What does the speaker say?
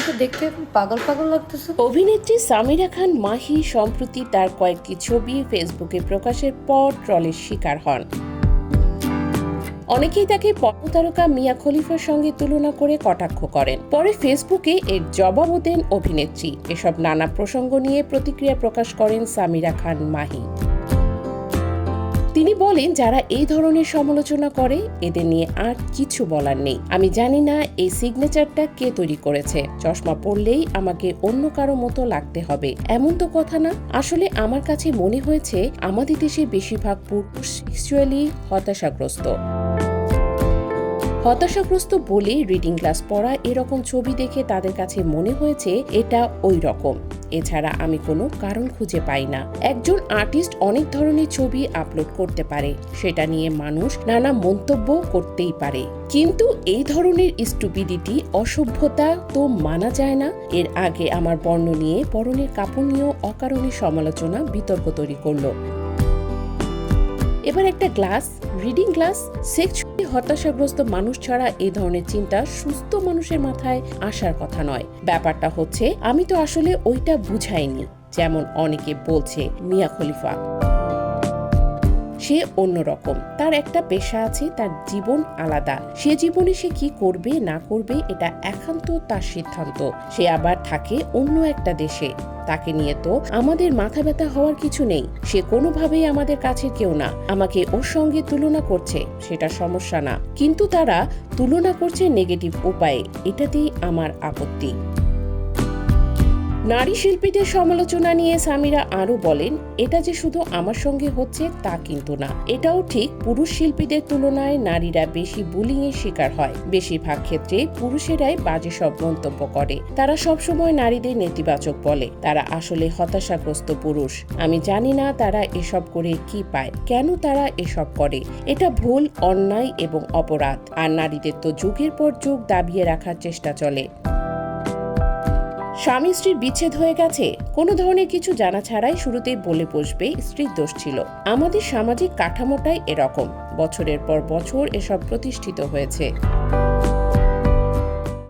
আমাকে দেখতে পাগল পাগল লাগতেছে। অভিনেত্রী সামিরা খান মাহি সম্প্রতি তার কয়েকটি ছবি ফেসবুকে প্রকাশের পর ট্রলের শিকার হন। অনেকেই তাকে পর্বতারকা মিয়া খলিফার সঙ্গে তুলনা করে কটাক্ষ করেন। পরে ফেসবুকে এর জবাবও দেন অভিনেত্রী। এসব নানা প্রসঙ্গ নিয়ে প্রতিক্রিয়া প্রকাশ করেন সামিরা খান মাহি। তিনি বলেন, যারা এই ধরনের সমালোচনা করে, এদের নিয়ে আর কিছু বলার নেই। আমি জানি না এই সিগনেচারটা কে তৈরি করেছে। চশমা পরলেই আমাকে অন্য কারও মতো লাগতে হবে। এমন তো কথা না। আসলে আমার কাছে মনে হয়েছে, আমাদের দেশে বেশিরভাগ পুরুষ সেক্সুয়ালি হতাশাগ্রস্ত। হতাশাগ্রস্ত বলে রিডিং ক্লাস পড়া এরকম ছবি দেখে তাদের কাছে মনে হয়েছে, এটা ওই রকম। এছাড়া আমি কোনো কারণ খুঁজে পাই না। একজন আর্টিস্ট অনেক ধরনের ছবি আপলোড করতে পারে, সেটা নিয়ে মানুষ নানা মন্তব্য করতেই পারে। কিন্তু এই ধরনের স্টুপিডিটি, অসভ্যতা তো মানা যায় না। এর আগে আমার বর্ণ নিয়ে পরনের কাপড় নিয়েও অকারণে সমালোচনা, বিতর্ক তৈরি করল। এবার একটা গ্লাস, রিডিং গ্লাস সেক্সুয়ালি হতাশাগ্রস্ত মানুষ ছাড়া এ ধরনের চিন্তা সুস্থ মানুষের মাথায় আসার কথা নয়। ব্যাপারটা হচ্ছে, আমি তো আসলে ওইটা বুঝাইনি, যেমন অনেকে বলছে, মিয়া খলিফা। সে অন্যরকম। তার একটা পেশা আছে, তার জীবন আলাদা। সে জীবনে সে কি করবে, না করবে, এটা একান্ত তার সিদ্ধান্ত। সে আবার থাকে অন্য একটা দেশে। তাকে নিয়ে তো আমাদের মাথা ব্যথা হওয়ার কিছু নেই। সে কোনোভাবেই আমাদের কাছের কেউ না। আমাকে ওর সঙ্গে তুলনা করছে, সেটা সমস্যা না। কিন্তু তারা তুলনা করছে নেগেটিভ উপায়ে। এটাতেই আমার আপত্তি। নারী শিল্পীদের সমালোচনা নিয়ে সামিরা আরও বলেন, এটা যে শুধু আমার সঙ্গে হচ্ছে তা কিন্তু না। এটাও ঠিক, পুরুষ শিল্পীদের তুলনায় নারীরা বেশি বুলিং এর শিকার হয়। বেশিরভাগ ক্ষেত্রে পুরুষেরাই বাজে সব মন্তব্য করে। তারা সবসময় নারীদের নেতিবাচক বলে। তারা আসলে হতাশাগ্রস্ত পুরুষ। আমি জানি না তারা এসব করে কি পায়। কেন তারা এসব করে? এটা ভুল, অন্যায় এবং অপরাধ। আর নারীদের তো যুগের পর যুগ দাবিয়ে রাখার চেষ্টা চলে। স্বামী স্ত্রীর বিচ্ছেদ হয়ে গেছে, কোনো ধরনের কিছু জানা ছাড়াই শুরুতেই বলে বসবে, স্ত্রীর দোষ ছিল। আমাদের সামাজিক কাঠামোটাই এরকম। বছরের পর বছর এসব প্রতিষ্ঠিত হয়েছে।